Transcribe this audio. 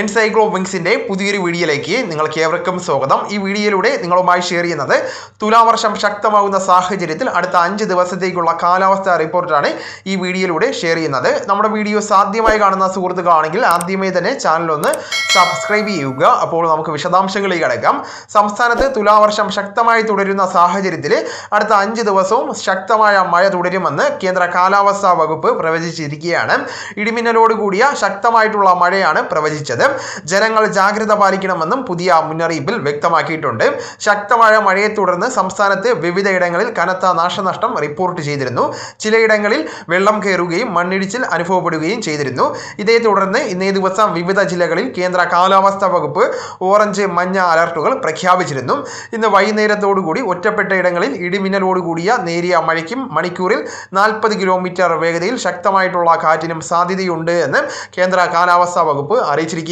എൻസൈക്ലോ വിങ്സിന്റെ പുതിയൊരു വീഡിയോയിലേക്ക് നിങ്ങൾക്ക് ഏവർക്കും സ്വാഗതം. ഈ വീഡിയോയിലൂടെ നിങ്ങളുമായി ഷെയർ ചെയ്യുന്നത് തുലാവർഷം ശക്തമാകുന്ന സാഹചര്യത്തിൽ അടുത്ത അഞ്ച് ദിവസത്തേക്കുള്ള കാലാവസ്ഥ റിപ്പോർട്ടാണ് ഈ വീഡിയോയിലൂടെ ഷെയർ ചെയ്യുന്നത്. നമ്മുടെ വീഡിയോ സാധ്യമായി കാണുന്ന സുഹൃത്തുക്കളാണെങ്കിൽ ആദ്യമേ തന്നെ ചാനലൊന്ന് സബ്സ്ക്രൈബ് ചെയ്യുക. അപ്പോൾ നമുക്ക് വിശദാംശങ്ങളിലേക്ക് അടക്കാം സംസ്ഥാനത്ത് തുലാവർഷം ശക്തമായി തുടരുന്ന സാഹചര്യത്തിൽ അടുത്ത അഞ്ച് ദിവസവും ശക്തമായ മഴ തുടരുമെന്ന് കേന്ദ്ര കാലാവസ്ഥാ വകുപ്പ് പ്രവചിച്ചിരിക്കുകയാണ്. ഇടിമിന്നലോട് കൂടിയ ശക്തമായിട്ടുള്ള മഴയാണ് പ്രവചിച്ചത്. ജനങ്ങൾ ജാഗ്രത പാലിക്കണമെന്നും പുതിയ മുന്നറിയിപ്പിൽ വ്യക്തമാക്കിയിട്ടുണ്ട്. ശക്തമായ മഴയെ തുടർന്ന് സംസ്ഥാനത്ത് വിവിധയിടങ്ങളിൽ കനത്ത നാശനഷ്ടം റിപ്പോർട്ട് ചെയ്തിരുന്നു. ചിലയിടങ്ങളിൽ വെള്ളം കയറുകയും മണ്ണിടിച്ചിൽ അനുഭവപ്പെടുകയും ചെയ്തിരുന്നു. ഇതേ തുടർന്ന് ഇന്നേ ദിവസം വിവിധ ജില്ലകളിൽ കേന്ദ്ര കാലാവസ്ഥാ വകുപ്പ് ഓറഞ്ച് മഞ്ഞ അലർട്ടുകൾ പ്രഖ്യാപിച്ചിരുന്നു. ഇന്ന് വൈകുന്നേരത്തോടുകൂടി ഒറ്റപ്പെട്ട ഇടങ്ങളിൽ ഇടിമിന്നലോടുകൂടിയ നേരിയ മഴയ്ക്കും മണിക്കൂറിൽ നാൽപ്പത് കിലോമീറ്റർ വേഗതയിൽ ശക്തമായിട്ടുള്ള കാറ്റിനും സാധ്യതയുണ്ട് എന്ന് കേന്ദ്ര കാലാവസ്ഥാ വകുപ്പ് അറിയിച്ചിരിക്കുകയാണ്.